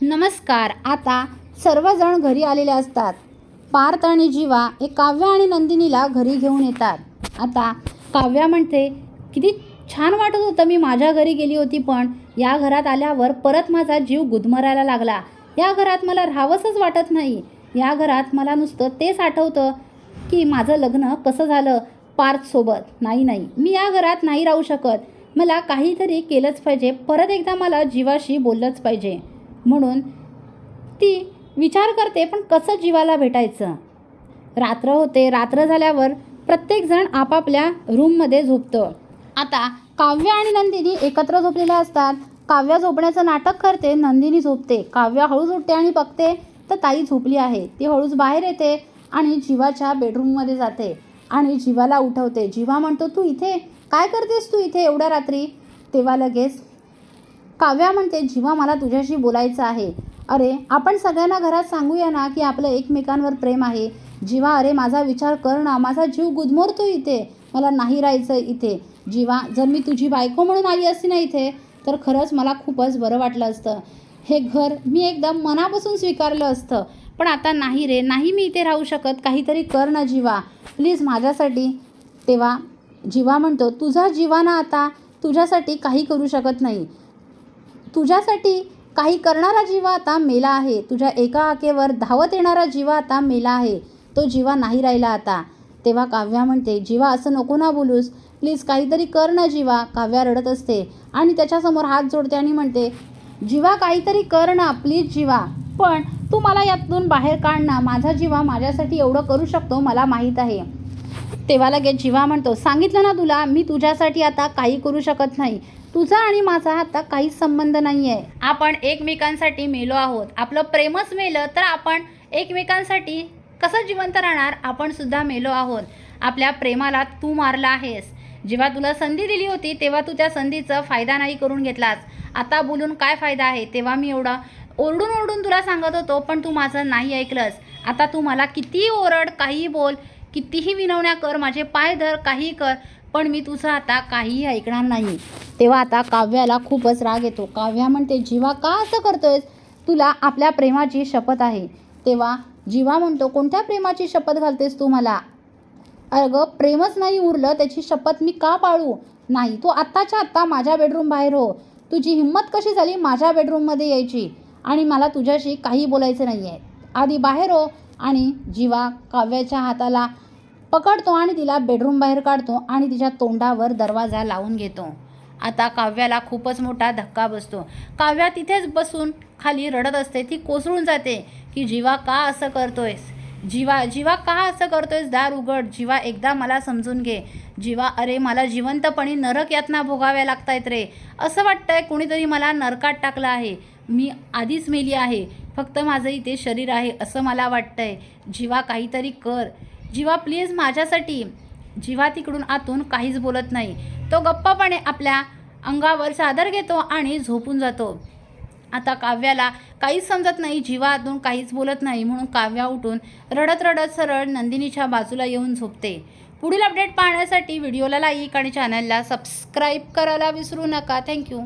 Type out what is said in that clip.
नमस्कार आता सर्वजण घरी आलेले असतात. पार्थ आणि जीवा हे काव्य आणि नंदिनीला घरी घेऊन येतात. आता काव्या म्हणते किती छान वाटत होतं मी माझ्या घरी गेली होती पण या घरात आल्यावर परत माझा जीव गुदमरायला लागला. या घरात मला राहावंसंच वाटत नाही. या घरात मला नुसतं तेच आठवतं की माझं लग्न कसं झालं पार्थसोबत. नाही नाही मी या घरात नाही राहू शकत. मला काहीतरी केलंच पाहिजे. परत एकदा मला जीवाशी बोललंच पाहिजे. म्हणून ती विचार करते पण कसं जीवाला भेटायचं? रात्र होते. रात्र झाल्यावर प्रत्येकजण आपापल्या रूममध्ये झोपतं. आता काव्य आणि नंदिनी एकत्र झोपलेल्या असतात. काव्य झोपण्याचं नाटक करते नंदिनी झोपते. काव्य हळूच उठते आणि बघते तर ताई झोपली आहे. ती हळूच बाहेर येते आणि जीवाच्या बेडरूममध्ये जाते आणि जीवाला उठवते. जीवा म्हणतो तू इथे? काय करतेस तू इथे एवढ्या रात्री? तेव्हा लगेच काव्या म्हणते जीवा मला तुझ्याशी बोलायचं आहे. अरे आपण सगळ्यांना घरात सांगूया ना की आपलं एकमेकांवर प्रेम आहे. जीवा अरे माझा विचार कर ना माझा जीव गुदमरतो इथे. मला नाही राहायचं इथे. जीवा जर मी तुझी बायको म्हणून आली असती ना इथे तर खरंच मला खूपच बरं वाटलं असतं. हे घर मी एकदम मनापासून स्वीकारलं असतं. पण आता नाही रे नाही मी इथे राहू शकत. काहीतरी कर ना जीवा. प्लीज माझ्यासाठी तेव्हा जीवा म्हणतो तुझा जीवा ना आता तुझ्यासाठी काही करू शकत नाही. तुझ्यासाठी काही करणारा जीवा आता मेला आहे. तुझ्या एका आकेवर धावत येणारा जीवा आता मेला आहे. तो जीवा नाही राहिला आता. तेव्हा काव्या म्हणते जीवा असं नको ना बोलूस. प्लीज काहीतरी कर ना जीवा. काव्या रडत असते आणि त्याच्यासमोर हात जोडते आणि म्हणते जीवा काहीतरी कर ना प्लीज जीवा. पण तू मला यातून बाहेर काढ ना. माझा जीवा माझ्यासाठी एवढं करू शकतो मला माहीत आहे. तेव्हा लगेच जीवा म्हणतो सांगितलं ना तुला मी तुझ्यासाठी आता काही करू शकत नाही. तुझा आणि माझा आता काहीच संबंध नाही आहे आपण एकमेकांसाठी मेलो आहोत. आपलं प्रेमच मेलं तर आपण एकमेकांसाठी कसं जिवंत राहणार आपण सुद्धा मेलो आहोत. आपल्या प्रेमाला तू मारला आहेस. जेव्हा तुला संधी दिली होती तेव्हा तू त्या संधीचा फायदा नाही करून घेतलास. आता बोलून काय फायदा आहे? तेव्हा मी एवढा ओरडून ओरडून तुला सांगत होतो पण तू माझं नाही ऐकलंस. आता तू मला कितीही ओरड काहीही बोल कितीही विनवण्या कर माझे पाय धर काही कर पण मी तुझं आता काहीही ऐकणार नाही. तेव्हा आता काव्याला खूपच राग येतो. काव्या म्हणते जीवा का असं करतोयस? तुला आपल्या प्रेमाची शपथ आहे. तेव्हा जीवा म्हणतो कोणत्या प्रेमाची शपथ घालतेस तू मला? अगं प्रेमच नाही उरलं त्याची शपथ मी का पाळू? नाही तू आत्ताच्या आत्ता माझ्या बेडरूम बाहेर हो. तुझी हिंमत कशी झाली माझ्या बेडरूममध्ये यायची? आणि मला तुझ्याशी काही बोलायचं नाही आहे आधी बाहेर हो. आणि जीवा काव्याच्या हाताला पकडतो आणि तिला बेडरूम बाहेर काढतो आणि तिच्या तोंडावर दरवाजा लावून घेतो. आता काव्याला खूपच मोठा धक्का बसतो. काव्या तिथेच बसून खाली रडत असते. ती कोसळून जाते की जीवा का असं करतोयस? जीवा जीवा का असं करतोयस? दार उघड. जीवा एकदा मला समजून घे. जीवा अरे मला जिवंतपणी नरक यातना भोगाव्या लागतायत रे. असं वाटतंय कुणीतरी मला नरकात टाकलं आहे. मी आधीच मेली आहे. फक्त माझं इथे शरीर आहे असं मला वाटतंय. जीवा काहीतरी कर. जीवा प्लीज माझ्यासाठी. जीवा तिकडून आतून काहीच बोलत नाही. तो गप्पापणे आपल्या अंगावर चादर घेतो आणि झोपून जातो. आता काव्याला काहीच समजत नाही जीवा आतून काहीच बोलत नाही म्हणून काव्या उठून रडत रडत सरळ नंदिनीच्या बाजूला येऊन झोपते. पुढील अपडेट पाहण्यासाठी व्हिडिओला लाईक आणि चॅनलला सबस्क्राईब करायला विसरू नका. थँक्यू